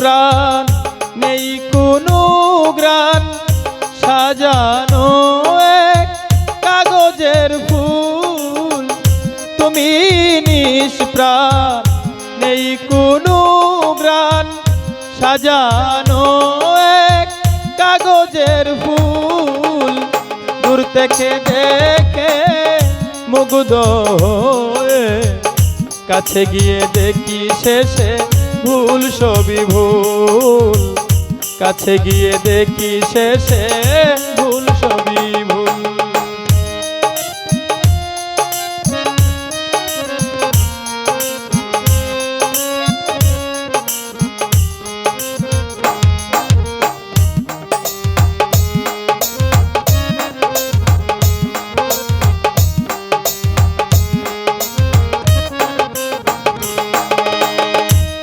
গ্রান সাজানো এক কাগজের ফুল। তুমি নিষ্প্রাণ নেই কোনো গ্রান সাজানো এক কাগজের ফুল। দূর থেকে দেখে মুগ্ধ কাছে গিয়ে দেখি শেষে ভুল সবই ভুল। কাছে গিয়ে দেখি শেষে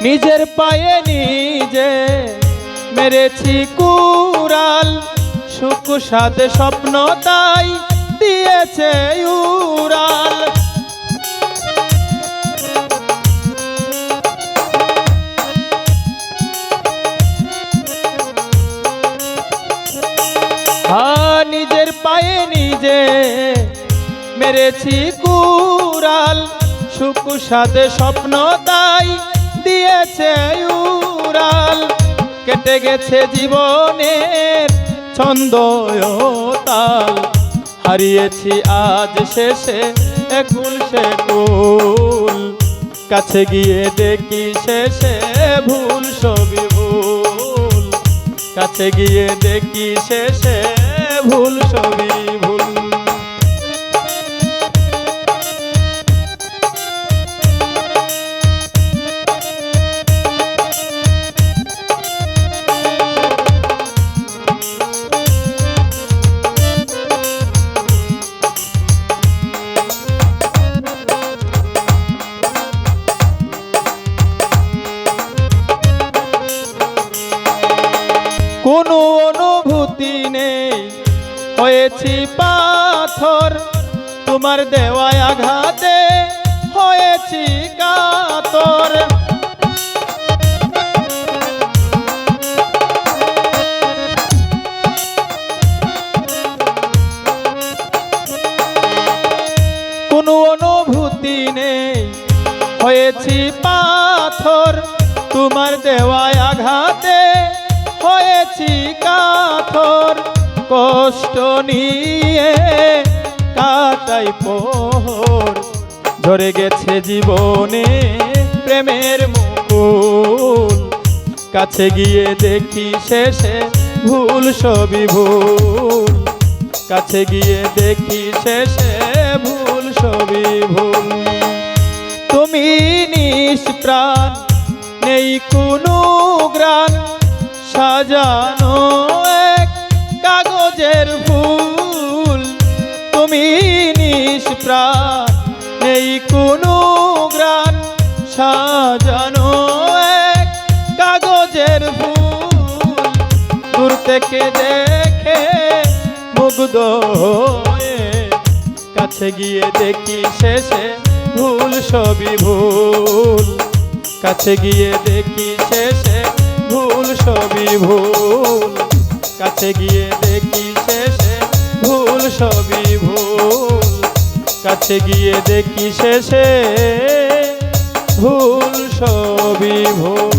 নিজের পায়ে নিজে মেরেছি কুরাল সুখ সাথে স্বপ্ন তাই দিয়েছে উড়াল। হ্যাঁ নিজের পায়ে নিজে মেরেছি কুরাল সুখ সাথে স্বপ্ন তাই দিয়েছে উড়াল, কেটে গেছে জীবনের ছন্দ তাল। হারিয়েছি আজ শেষে একুল সে কুল কাছে গিয়ে দেখি শেষে ভুল, সবই ভুল। কাছে গিয়ে দেখি শেষে ভুল, সবই নেই হয়েছি পাথর, তোমার দেওয়ায় আঘাতে হয়েছি কাতর। কোনো অনুভূতি নেই, হয়েছি পাথর, তোমার দেওয়ায় আঘাতে কাথর কষ্ট নিয়ে কাটাই পোহর। ঝরে গেছে জীবনে প্রেমের মুকুল। কাছে গিয়ে দেখি শেষে ভুল সবই ভুল। কাছে গিয়ে দেখি শেষে ভুল সবই ভুল। তুমি নিষ্প্রাণ, নেই কোনো গ্রান সাজানো এক কাগজের ফুল। তুমি নিষ্প্রাণ, নেই কোনো গ্রান সাজানো এক কাগজের ফুল। দূর থেকে দেখে মুগ্ধ কাছে গিয়ে দেখি শেষে ভুল, সবই ভুল। কাছে গিয়ে দেখি শেষে ভুল, কাছে গিয়ে দেখি শেষে ভুল, সবই ভুল। কাছে গিয়ে দেখি শেষে ভুল, সবই ভুল।